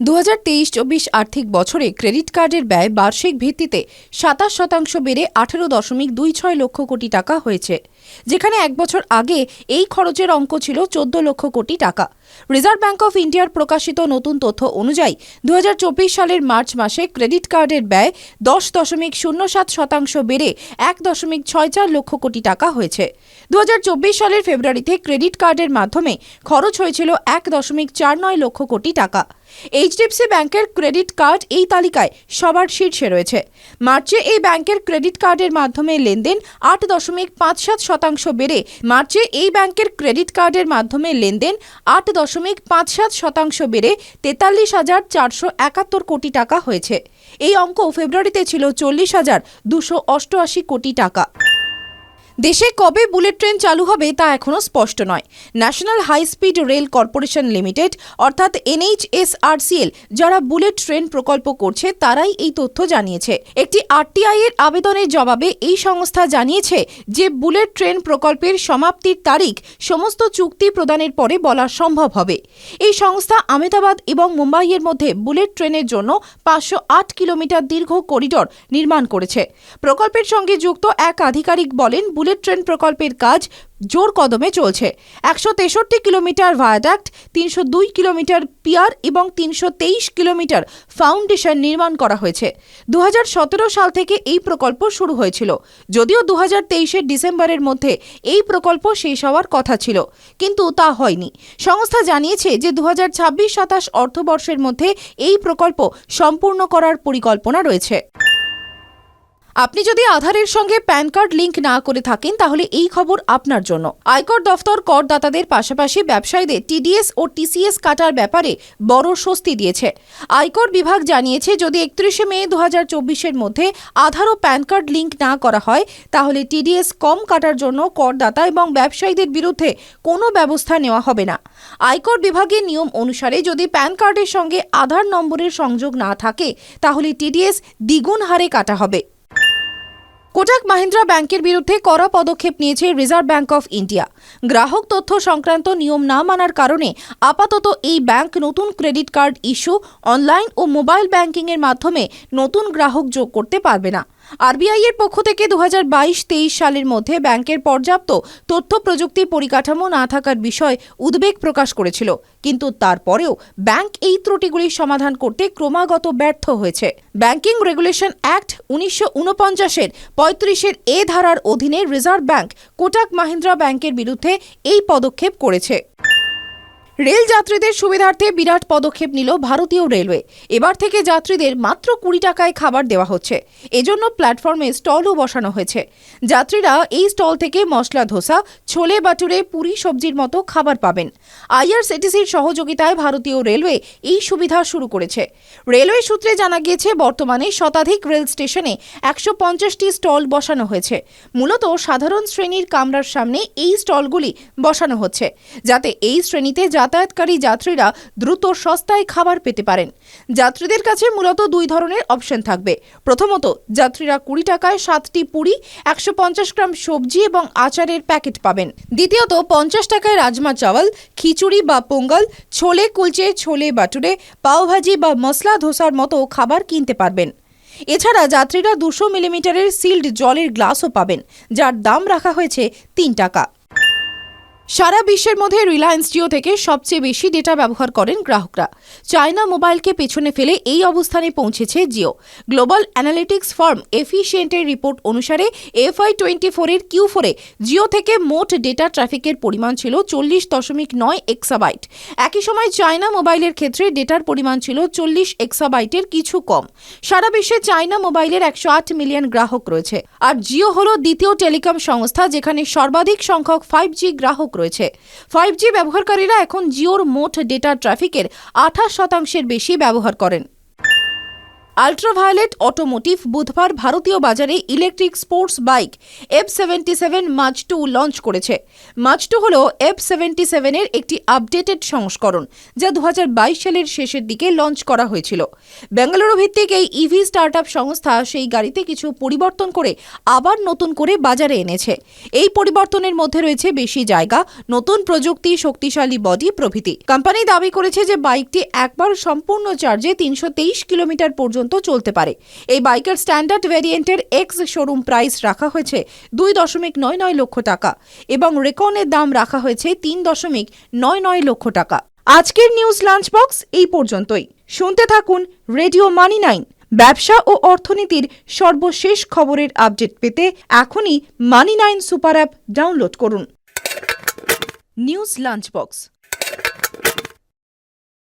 দু হাজার তেইশ চব্বিশ আর্থিক বছরে ক্রেডিট কার্ডের ব্যয় বার্ষিক ভিত্তিতে সাতাশ শতাংশ বেড়ে আঠেরো দশমিক দুই ছয় লক্ষ কোটি টাকা হয়েছে। যেখানে এক বছর আগে এই খরচের অঙ্ক ছিল চোদ্দ লক্ষ কোটি টাকা। রিজার্ভ ব্যাঙ্ক অফ ইন্ডিয়ার প্রকাশিত নতুন তথ্য অনুযায়ী দু হাজার চব্বিশ সালের মার্চ মাসে ক্রেডিট কার্ডের ব্যয় দশ দশমিক শূন্য সাত শতাংশ বেড়ে এক দশমিক ছয় চার লক্ষ কোটি টাকা হয়েছে। দুহাজার চব্বিশ সালের ফেব্রুয়ারিতে ক্রেডিট কার্ডের মাধ্যমে খরচ হয়েছিল এক দশমিক চার নয় লক্ষ কোটি টাকা। এইচডিএফসি ব্যাংকের ক্রেডিট কার্ড এই তালিকায় সবার শীর্ষে রয়েছে। মার্চে এই ব্যাংকের ক্রেডিট কার্ডের মাধ্যমে লেনদেন আট দশমিক পাঁচ সাত শতাংশ বেড়ে মার্চে এই ব্যাংকের ক্রেডিট কার্ডের মাধ্যমে লেনদেন আট দশমিক পাঁচ সাত শতাংশ বেড়ে তেতাল্লিশ হাজার চারশো একাত্তর কোটি টাকা হয়েছে। এই অঙ্ক ফেব্রুয়ারিতে ছিল চল্লিশ হাজার দুশো অষ্টআশি কোটি টাকা। দেশে কবে বুলেট ট্রেন চালু হবে তা এখনও স্পষ্ট নয়। National high speed rail corporation limited, অর্থাৎ এনএইচএসআরসিএল, যারা বুলেট ট্রেন প্রকল্প করছে, তারাই এই তথ্য জানিয়েছে। একটি আরটিআই এর আবেদনের জবাবে এই সংস্থা জানিয়েছে যে, বুলেট ট্রেন প্রকল্পের সমাপ্তির তারিখ সমস্ত চুক্তি প্রদানের পরে বলা সম্ভব হবে। এই সংস্থা আমেদাবাদ এবং মুম্বাইয়ের মধ্যে বুলেট ট্রেনের জন্য পাঁচশো আট কিলোমিটার দীর্ঘ করিডর নির্মাণ করেছে। প্রকল্পের সঙ্গে যুক্ত এক আধিকারিক বলেন বুলেট ট্রেন প্রকল্পের কাজ জোর কদমে চলছে। একশো তেষট্টি কিলোমিটার ভায়াডাক্ট, তিনশো দুই কিলোমিটার পিয়ার এবং তিনশো তেইশ কিলোমিটার ফাউন্ডেশন নির্মাণ করা হয়েছে। দু হাজার সতেরো সাল থেকে এই প্রকল্প শুরু হয়েছিল। যদিও দু হাজার ডিসেম্বরের মধ্যে এই প্রকল্প শেষ হওয়ার কথা ছিল, কিন্তু তা হয়নি। সংস্থা জানিয়েছে যে দু হাজার ছাব্বিশ সাতাশ অর্থবর্ষের মধ্যে এই প্রকল্প সম্পূর্ণ করার পরিকল্পনা রয়েছে। আপনি যদি আধারের সঙ্গে প্যান কার্ড লিংক না করে থাকেন, তাহলে এই খবর আপনার জন্য। আয়কর দফতর করদাতাদের পাশাপাশি ব্যবসায়ীদের টিডিএস ও টিসিএস কাটার ব্যাপারে বড় স্বস্তি দিয়েছে। আয়কর বিভাগ জানিয়েছে, যদি একত্রিশে মে দু হাজার চব্বিশের মধ্যে আধার ও প্যান কার্ড লিংক না করা হয়, তাহলে টিডিএস কম কাটার জন্য করদাতা এবং ব্যবসায়ীদের বিরুদ্ধে কোনো ব্যবস্থা নেওয়া হবে না। আয়কর বিভাগের নিয়ম অনুসারে যদি প্যান কার্ডের সঙ্গে আধার নম্বরের সংযোগ না থাকে, তাহলে টিডিএস দ্বিগুণ হারে কাটা হবে। কোটাক মাহিন্দ্রা ব্যাংকের বিরুদ্ধে কড়া পদক্ষেপ নিয়েছে রিজার্ভ ব্যাংক অফ ইন্ডিয়া। গ্রাহক তথ্য সংক্রান্ত নিয়ম না মানার কারণে আপাতত এই ব্যাংক নতুন ক্রেডিট কার্ড ইস্যু, অনলাইন ও মোবাইল ব্যাংকিংয়ের মাধ্যমে নতুন গ্রাহক যোগ করতে পারবে না। আরবিআই এর পক্ষ থেকে দু হাজার সালের মধ্যে ব্যাংকের পর্যাপ্ত তথ্য প্রযুক্তি পরিকাঠামো না থাকার বিষয়ে উদ্বেগ প্রকাশ করেছিল। কিন্তু তারপরেও ব্যাংক এই ত্রুটিগুলির সমাধান করতে ক্রমাগত ব্যর্থ হয়েছে। ব্যাংকিং রেগুলেশন অ্যাক্ট উনিশশো উনপঞ্চাশের পঁয়ত্রিশের এ ধারার অধীনে রিজার্ভ ব্যাংক কোটাক মাহিন্দ্রা ব্যাংকের বিরুদ্ধে এই পদক্ষেপ করেছে। রেল যাত্রীদের সুবিধার্থে বিরাট পদক্ষেপ নিল ভারতীয় রেলওয়ে। এবার থেকে যাত্রীদের মাত্র কুড়ি টাকায় খাবার দেওয়া হচ্ছে। এজন্য প্ল্যাটফর্মে স্টলও বসানো হয়েছে। যাত্রীরা এই স্টল থেকে মশলা, ধোসা, ছোলে বাটুরে, পুরি সবজির মতো খাবার পাবেন। আইআরসিটিসির সহযোগিতায় ভারতীয় রেলওয়ে এই সুবিধা শুরু করেছে। রেলওয়ে সূত্রে জানা গিয়েছে, বর্তমানে শতাধিক রেল স্টেশনে একশো পঞ্চাশটি স্টল বসানো হয়েছে। মূলত সাধারণ শ্রেণির কামরার সামনে এই স্টলগুলি বসানো হচ্ছে। যাতে এই শ্রেণীতে যাতায়াতকারী যাত্রীরা দ্রুত সস্তায় খাবার পেতে পারেন। যাত্রীদের কাছে মূলত দুই ধরনের অপশন থাকবে। প্রথমত, যাত্রীরা কুড়ি টাকায় সাতটি পুরি, একশো পঞ্চাশ গ্রাম সবজি এবং আচারের প্যাকেট পাবেন। দ্বিতীয়ত, পঞ্চাশ টাকায় রাজমা চাওয়াল, খিচুড়ি বা পোঙ্গল, ছোলে কুলচে, ছোলে বাটুরে পাওভাজি বা মশলা ধোসার মতো খাবার কিনতে পারবেন। এছাড়া যাত্রীরা দুশো মিলিমিটারের সিল্ড জলের গ্লাসও পাবেন, যার দাম রাখা হয়েছে তিন টাকা। সারা বিশ্বের মধ্যে রিলায়েন্স জিও থেকে সবচেয়ে বেশি ডেটা ব্যবহার করেন গ্রাহকরা। চায়না মোবাইলকে পেছনে ফেলে এই অবস্থানে পৌঁছেছে জিও। গ্লোবাল অ্যানালিটিক্স ফার্ম এফিশিয়েন্টের রিপোর্ট অনুসারে এফআই টোয়েন্টি ফোরের কিউ ফোরে জিও থেকে মোট ডেটা ট্রাফিকের পরিমাণ ছিল চল্লিশ দশমিক নয় এক্সাবাইট। একই সময় চায়না মোবাইলের ক্ষেত্রে ডেটার পরিমাণ ছিল চল্লিশ এক্সাবাইটের কিছু কম। সারা বিশ্বে চায়না মোবাইলের একশো আট মিলিয়ন গ্রাহক রয়েছে। আর জিও হল দ্বিতীয় টেলিকম সংস্থা যেখানে সর্বাধিক সংখ্যক ফাইভ জি গ্রাহক রয়েছে। ফাইভ জি ব্যবহারকারীরা এখন জিওর মোট ডেটা ট্রাফিকের আঠাশ শতাংশের বেশি ব্যবহার করেন। আল্ট্রাভায়োলেট অটোমোটিভ বুধবার ভারতীয় বাজারে electric sports bike F seventy seven March two launch করেছে। মার্চ টু হল এফ সেভেন্টি সেভেনের একটি আপডেটেড সংস্করণ, যা দু হাজার বাইশ সালের শেষের দিকে লঞ্চ করা হয়েছিল। বেঙ্গালুরু ভিত্তিক এই ইভি স্টার্টআপ সংস্থা সেই গাড়িতে কিছু পরিবর্তন করে আবার নতুন করে বাজারে এনেছে। এই পরিবর্তনের মধ্যে রয়েছে বেশি জায়গা, নতুন প্রযুক্তি, শক্তিশালী বডি প্রভৃতি। কোম্পানি দাবি করেছে যে বাইকটি একবার সম্পূর্ণ চার্জে তিনশো তেইশ কিলোমিটার পর্যন্ত চলতে পারে। এই বাইকের স্ট্যান্ডার্ড ভ্যারিয়েন্টের এক্স শোরুম প্রাইস রাখা হয়েছে দুই দশমিক নয় নয় লক্ষ টাকা এবং রেকনের দাম রাখা হয়েছে তিন দশমিক নয় নয় লক্ষ টাকা। আজকের নিউজ লাঞ্চ বক্স এই পর্যন্তই। শুনতে থাকুন রেডিও মানি নাইন ব্যবসা ও অর্থনীতির সর্বশেষ খবরের আপডেট পেতে এখনই money nine super app download করুন। News lunch box